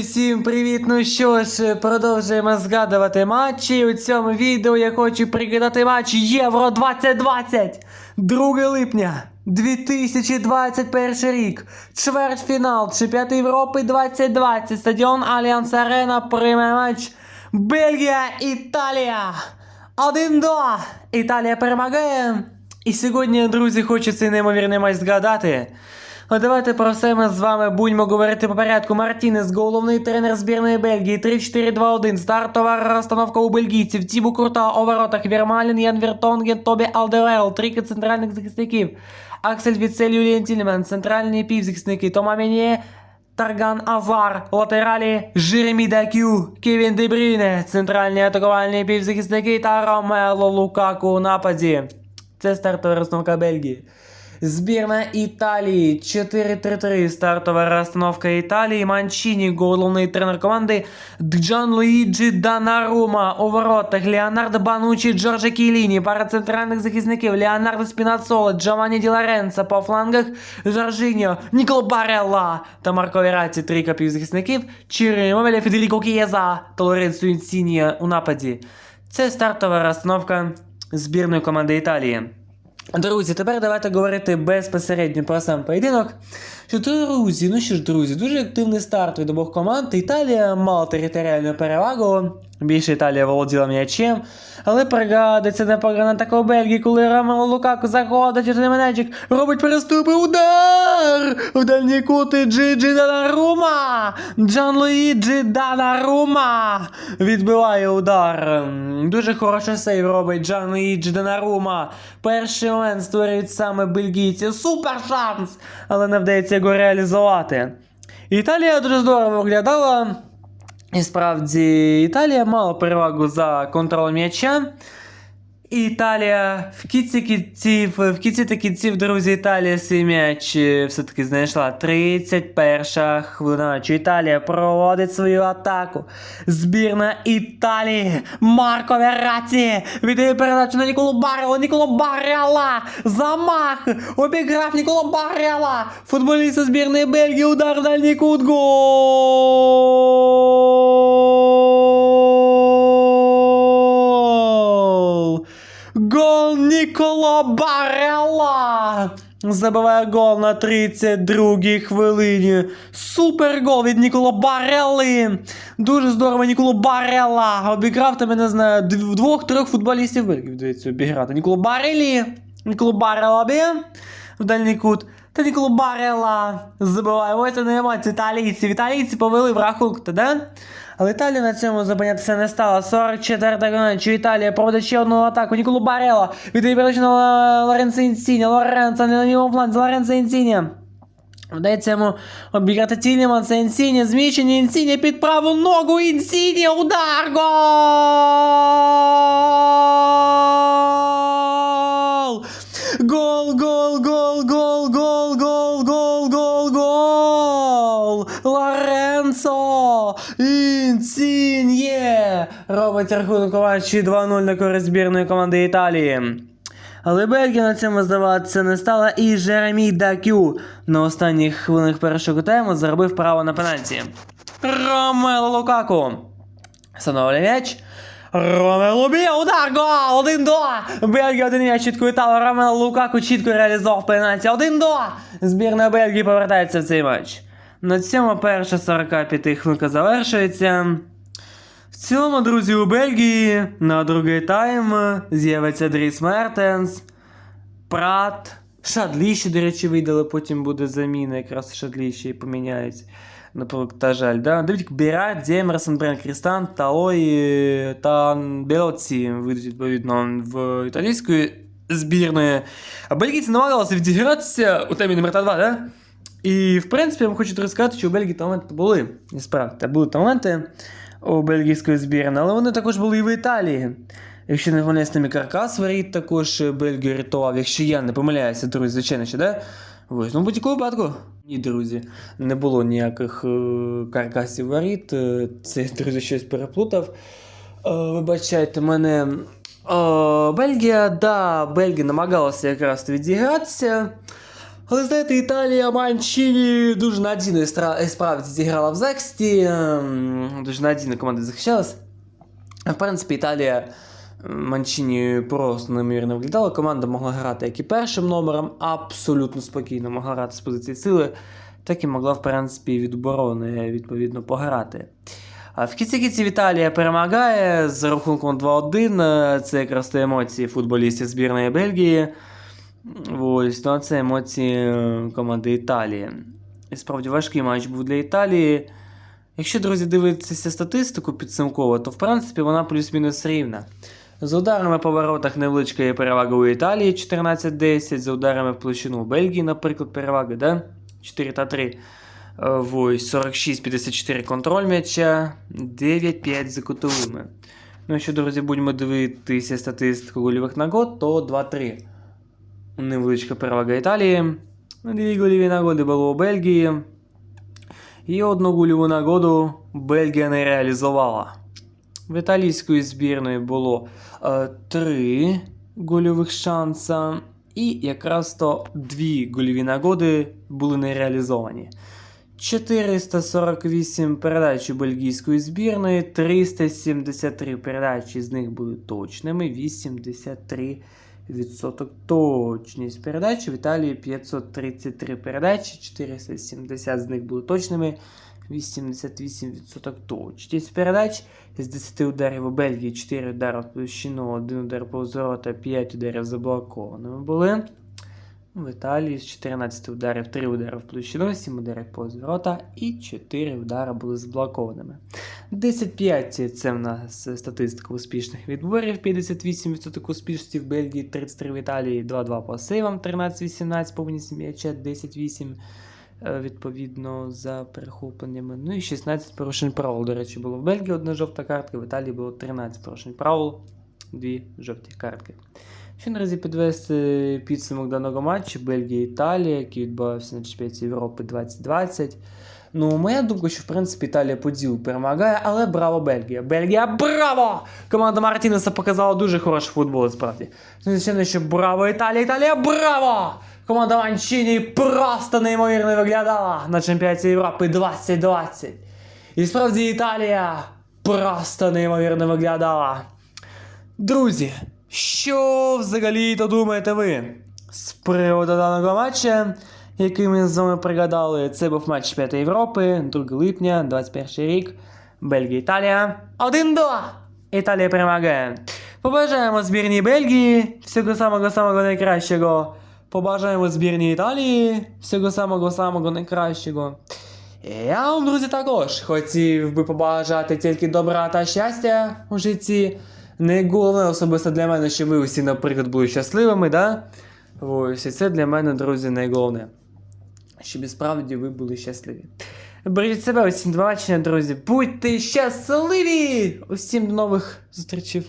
всім привіт! Ну що ж, продовжуємо згадувати матчі. У цьому відео я хочу пригадати матч Євро 2020 2 липня 2021 рік. Чвертьфінал Чемпіонату Європи 2020. Стадіон Альянс Арена. Прийме матч Бельгія, Італія. 1-2. Італія перемагає. І сьогодні, друзі, хочу цей неймовірний матч згадати. А давайте про все ми з вами будемо говорити по порядку. Мартінес, головний тренер збірної Бельгії, 3-4-2-1, стартова розстановка у бельгійців, Тібу Курта у воротах, Вірмалін, Ян Вертонген, Тобі Алдерел, трійка центральних захисників, Аксель Віцель, Юліан Тільман, центральні півзахисники, Тома Менє, Тарган Азар, латералі Жеремі Дакю, Кевін Дебріне, центральні атакувальні півзахисники та Ромело Лукаку у нападі. Це стартова розстановка Бельгії. Збірна Італії 4-3-3. Стартова розстановка Італії. Манчіні, головний тренер команди. Джан Луїджі Данарума у воротах. Леонардо Банучі, Джорджо Кіліні. Пара центральних захисників. Леонардо Спінацоло, Джованні Ді Лоренцо. По флангах Жоржиньо, Ніколо Барелла та Марко Вераті. Трійка півзахисників. Чири Мовеля, Федеріко Кієза та Лоренцо Інсінія у нападі. Це стартова розстановка збірної команди Італії. Друзі, тепер давайте говорити безпосередньо про сам поєдинок. Що друзі, ну що ж, друзі, дуже активний старт від обох команд. Італія мала територіальну перевагу. Більше Італія володіла м'ячем. Але пригадується непогана така у Бельгії, коли Ромело Лукаку заходить у менеджик, робить переступи удар! В дальній кути Джиджі Данарума! Джан Луїджі Данарума! Відбиває удар. Дуже хороший сейв робить Джан Луїджі Данарума. Перший момент створюють саме бельгійці. Супер шанс! Але не вдається його реалізувати. Італія дуже здорово виглядала. І справді Італія мала перевагу за контроль м'яча. І Італія в кінці кінців, в кінці та кінців, друзі, Італія свій м'яч е, все-таки знайшла. 31 хвилина матчу. Італія проводить свою атаку. Збірна Італії. Марко Вераці віддає передачу на Ніколу Барела. Ніколо Барела. Замах. Обіграв Ніколо Барела. Футболіст збірної Бельгії. Удар в дальній кут. Гол! Гол Ніколо Барела! Забиває гол на 32-й хвилині. Супер гол від Ніколо Барели. Дуже здорово, Ніколо Барела. Обіграв там, я не знаю, дв- двох-трьох футболістів Бельгії, обіграти. Ніколо Барелі. Ніколо Барела б'є в дальній кут. Та Ніколо Барела забиває. Ось вони емоції італійців. Італійці повели в рахунок, та да? Але Італія на цьому зупинятися не стала. 44 гранчу Італія проводить ще одну атаку. Ніколо Барела віддає передачу на Лоренцо Інсіні. Лоренцо не на ньому фланзі. Лоренцо Інсіні. Вдається йому обіграти Тільманса Інсіні. Зміщення Інсіні під праву ногу. Інсіні. Удар. Гол, гол, гол, гол, гол, Робить рахунок у 2-0 на користь збірної команди Італії. Але Бельгія на цьому здаватися не стала, і Жеремі Дакю на останніх хвилинах першого тайму заробив право на пенальті. Ромело Лукаку. Встановлює м'яч. Ромело б'є, удар, гол! 1-2! Бельгія один м'яч чітко вітала. Ромело Лукаку чітко реалізував пенальті. 1-2! Збірна Бельгії повертається в цей матч. На цьому перша 45 хвилинка завершується. В цілому, друзі, у Бельгії на другий тайм з'явиться Дріс Мертенс, Прат, Шадлі до речі, видали, потім буде заміна, якраз Шадлі ще. Наприклад, та жаль, да? Дивіть, Бірат, Дємерсон, Брен Крістан, Таой та Белоці вийдуть відповідно в італійської збірної. А бельгійці намагалися відігратися у темі номер 2, да? І, в принципі, я вам хочу трохи сказати, що у Бельгії таланти були. І справді, були таланти у бельгійської збірної, але вони також були і в Італії. Якщо не помиляюсь, там і каркас воріт також Бельгію рятував, якщо я не помиляюся, друзі, звичайно, що, да? Ну будь-якому випадку. Ні, друзі, не було ніяких е, каркасів воріт. Е, Це, друзі, щось переплутав. Е, вибачайте мене. Е, Бельгія, да, Бельгія намагалася якраз відігратися. Але знаєте, Італія Манчині дуже надійно справді зіграла в захисті, ем, дуже надійно команда захищалась. В принципі, Італія Манчині просто неймовірно виглядала. Команда могла грати як і першим номером, абсолютно спокійно могла грати з позиції сили, так і могла, в принципі, від оборони відповідно пограти. В кінці кінців Італія перемагає з рахунком 2-1. Е, Це якраз ті емоції футболістів збірної Бельгії. Ось, ну, це емоції е, команди Італії. І справді важкий матч був для Італії. Якщо, друзі, дивитися статистику підсумково, то в принципі вона плюс-мінус рівна. За ударами по воротах невеличка є перевага у Італії 14-10, за ударами в площину у Бельгії, наприклад, перевага, да? 4 та 3. Е, Ось 46-54 контроль м'яча, 9-5 за кутовими. Ну, якщо, друзі, будемо дивитися статистику гольових нагод, то 2-3. Невеличка перевага Італії. Дві гольові нагоди було у Бельгії. І одну гольову нагоду Бельгія не реалізувала. В італійської збірної було е, три гольових шанса, і якраз то дві гольові нагоди були не реалізовані. 448 передач у бельгійської збірної, 373 передачі з них були точними, 83 відсоток точність передач. В Італії 533 передачі, 470 з них були точними, 88% точність передач. З 10 ударів у Бельгії 4 удари в площину, 1 удар по ворота, 5 ударів заблокованими були. В Італії з 14 ударів 3 удари в площину, 7 ударів по ворота і 4 удари були заблокованими. 10-5 це в нас статистика успішних відборів, 58% успішності в Бельгії, 33 в Італії, 2-2 по сейвам, 13-18 повністю м'яча, 10-8 е, відповідно за перехопленнями. Ну і 16 порушень правил. До речі, було в Бельгії одна жовта картка, в Італії було 13 порушень правил, дві жовті картки. Ще наразі підвести підсумок даного матчу Бельгія-Італія, який відбувався на чемпіонаті Європи 2020. Ну, моя думка, що в принципі Італія по ділу перемагає, але браво Бельгія. Бельгія, браво! Команда Мартінеса показала дуже хороший футбол, справді. Ну, Звичайно, що браво Італія, Італія, браво! Команда Манчині просто неймовірно виглядала на чемпіонаті Європи 2020. І справді Італія просто неймовірно виглядала. Друзі, що взагалі-то думаєте ви з приводу даного матча, який ми з вами пригадали? Це був матч 5 Європи, 2 липня, 21 рік. Бельгія, Італія. 1-2! Італія перемагає. Побажаємо збірній Бельгії всього самого самого найкращого. Побажаємо збірній Італії всього самого самого найкращого. Я вам, друзі, також хотів би побажати тільки добра та щастя у житті. Не особисто для мене, щоб ви усі, наприклад, були щасливими, да? Ось, і це для мене, друзі, найголовне. Щоб і справді ви були щасливі. Бережіть себе, усім до бачення, друзі. Будьте щасливі! Усім до нових зустрічей.